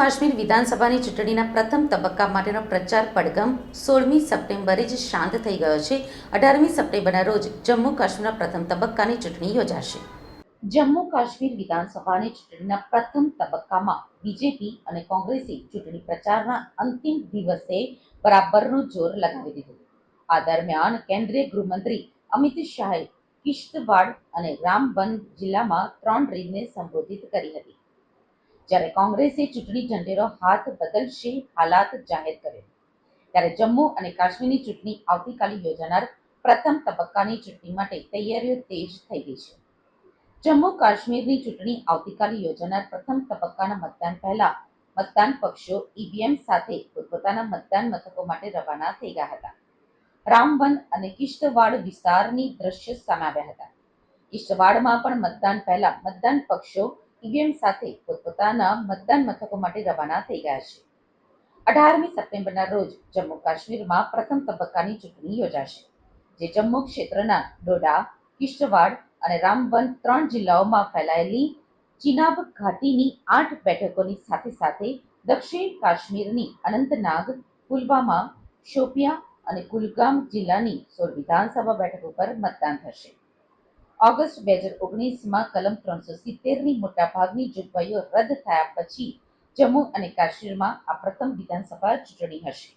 કાશ્મીર વિધાનસભાની ચૂંટણીના પ્રથમ તબક્કા માટેનો પ્રચાર પડઘમ સોળમી સપ્ટેમ્બરે જ શાંત થઈ ગયો છે. અઢારમી સપ્ટેમ્બરના રોજ જમ્મુ કાશ્મીરના પ્રથમ તબક્કાની ચૂંટણી યોજાશે. જમ્મુ કાશ્મીર વિધાનસભાની ચૂંટણીના પ્રથમ તબક્કામાં બીજેપી અને કોંગ્રેસે ચૂંટણી પ્રચારના અંતિમ દિવસે બરાબરનું જોર લગાવી દીધું. આ દરમિયાન કેન્દ્રીય ગૃહમંત્રી અમિત શાહે કિશ્તવાડ અને રામબન જિલ્લામાં ત્રણ રેલીને સંબોધિત કરી હતી. જ્યારે કોંગ્રેસે ચૂંટણી ઢંઢેરો હાથ બદલશે હાલાત જાહેર કર્યો. ત્યારે જમ્મુ અને કાશ્મીરની ચૂંટણી આવતીકાલે યોજાનાર પ્રથમ તબક્કાની ચૂંટણી માટે તૈયારીઓ તેજ થઈ ગઈ છે. જમ્મુ કાશ્મીરની ચૂંટણી આવતીકાલે યોજાનાર પ્રથમ તબક્કાના મતદાન પહેલા મતદાન પક્ષો ઈવીએમ સાથે પોતપોતાના મતદાન મથકો માટે રવાના થઈ ગયા હતા. રામવન અને કિશ્તવાડ વિસ્તારની દ્રશ્ય સામે આવ્યા હતા. કિશ્તવાડમાં પણ મતદાન પહેલા મતદાન પક્ષો ઈવીએમ સાથે પોતપોતાના મતદાન મથકો માટે રવાના થઈ ગયા છે. અઢારમી સપ્ટેમ્બરના રોજ જમ્મુ કાશ્મીરમાં પ્રથમ તબક્કાની ચૂંટણી યોજાશે, જે જમ્મુ ક્ષેત્રના ડોડા, કિશ્તવાડ અને રામબન ત્રણ જિલ્લાઓમાં ફેલાયેલી ચિનાબ ઘાટીની આઠ બેઠકોની સાથે સાથે દક્ષિણ કાશ્મીરની અનંતનાગ, પુલવામા, શોપિયા અને કુલગામ જિલ્લાની સોળ વિધાનસભા બેઠકો પર મતદાન થશે. ઓગસ્ટ બે હજાર ઓગણીસમાં કલમ ત્રણસો સિત્તેરની મોટાભાગની જોગવાઈઓ રદ થયા પછી જમ્મુ અને કાશ્મીરમાં આ પ્રથમ વિધાનસભા ચૂંટણી હશે.